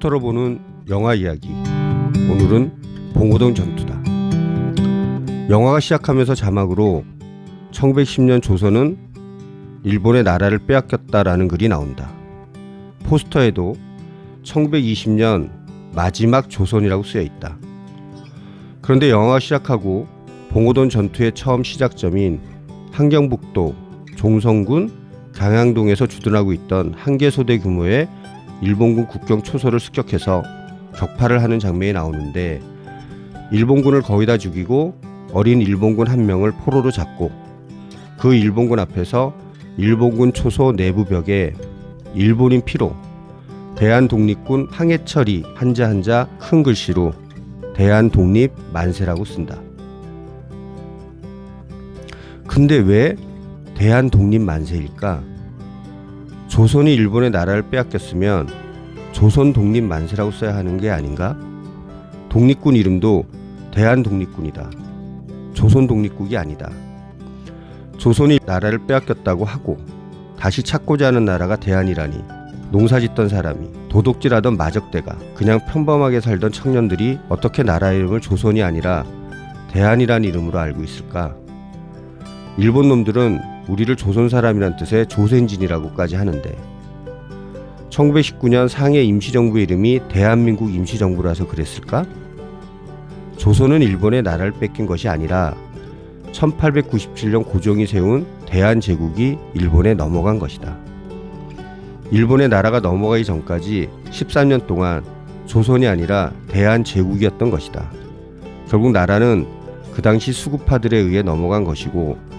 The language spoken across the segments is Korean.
포스터로 보는 영화 이야기. 오늘은 봉오동 전투다. 영화가 시작하면서 자막으로 1910년 조선은 일본의 나라를 빼앗겼다라는 글이 나온다. 포스터에도 1920년 마지막 조선이라고 쓰여 있다. 그런데 영화가 시작하고 봉오동 전투의 처음 시작점인 한경북도 종성군 강양동에서 주둔하고 있던 한개 소대 규모의 일본군 국경 초소를 습격해서 격파를 하는 장면이 나오는데 일본군을 거의 다 죽이고 어린 일본군 한 명을 포로로 잡고 그 일본군 앞에서 일본군 초소 내부 벽에 일본인 피로 대한 독립군 항해철이 한자 한자 큰 글씨로 대한 독립 만세라고 쓴다. 근데 왜 대한 독립 만세일까? 조선이 일본의 나라를 빼앗겼으면 조선 독립 만세라고 써야 하는 게 아닌가? 독립군 이름도 대한 독립군이다. 조선 독립국이 아니다. 조선이 나라를 빼앗겼다고 하고 다시 찾고자 하는 나라가 대한이라니 농사짓던 사람이 도둑질하던 마적대가 그냥 평범하게 살던 청년들이 어떻게 나라 이름을 조선이 아니라 대한이란 이름으로 알고 있을까? 일본 놈들은 우리를 조선 사람이란 뜻의 조선진이라고까지 하는데 1919년 상해 임시정부 이름이 대한민국 임시정부라서 그랬을까? 조선은 일본의 나라를 뺏긴 것이 아니라 1897년 고종이 세운 대한제국이 일본에 넘어간 것이다. 일본의 나라가 넘어가기 전까지 13년 동안 조선이 아니라 대한제국이었던 것이다. 결국 나라는 그 당시 수구파들에 의해 넘어간 것이고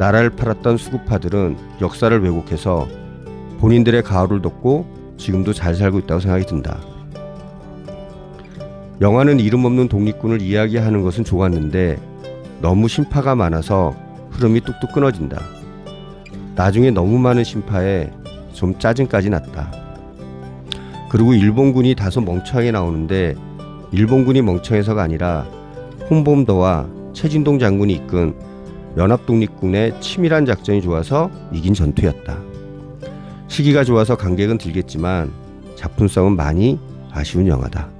나라를 팔았던 수구파들은 역사를 왜곡해서 본인들의 가호를 덮고 지금도 잘 살고 있다고 생각이 든다. 영화는 이름 없는 독립군을 이야기하는 것은 좋았는데 너무 심파가 많아서 흐름이 뚝뚝 끊어진다. 나중에 너무 많은 심파에 좀 짜증까지 났다. 그리고 일본군이 다소 멍청하게 나오는데 일본군이 멍청해서가 아니라 홍범도와 최진동 장군이 이끈 연합독립군의 치밀한 작전이 좋아서 이긴 전투였다. 시기가 좋아서 관객은 들겠지만 작품성은 많이 아쉬운 영화다.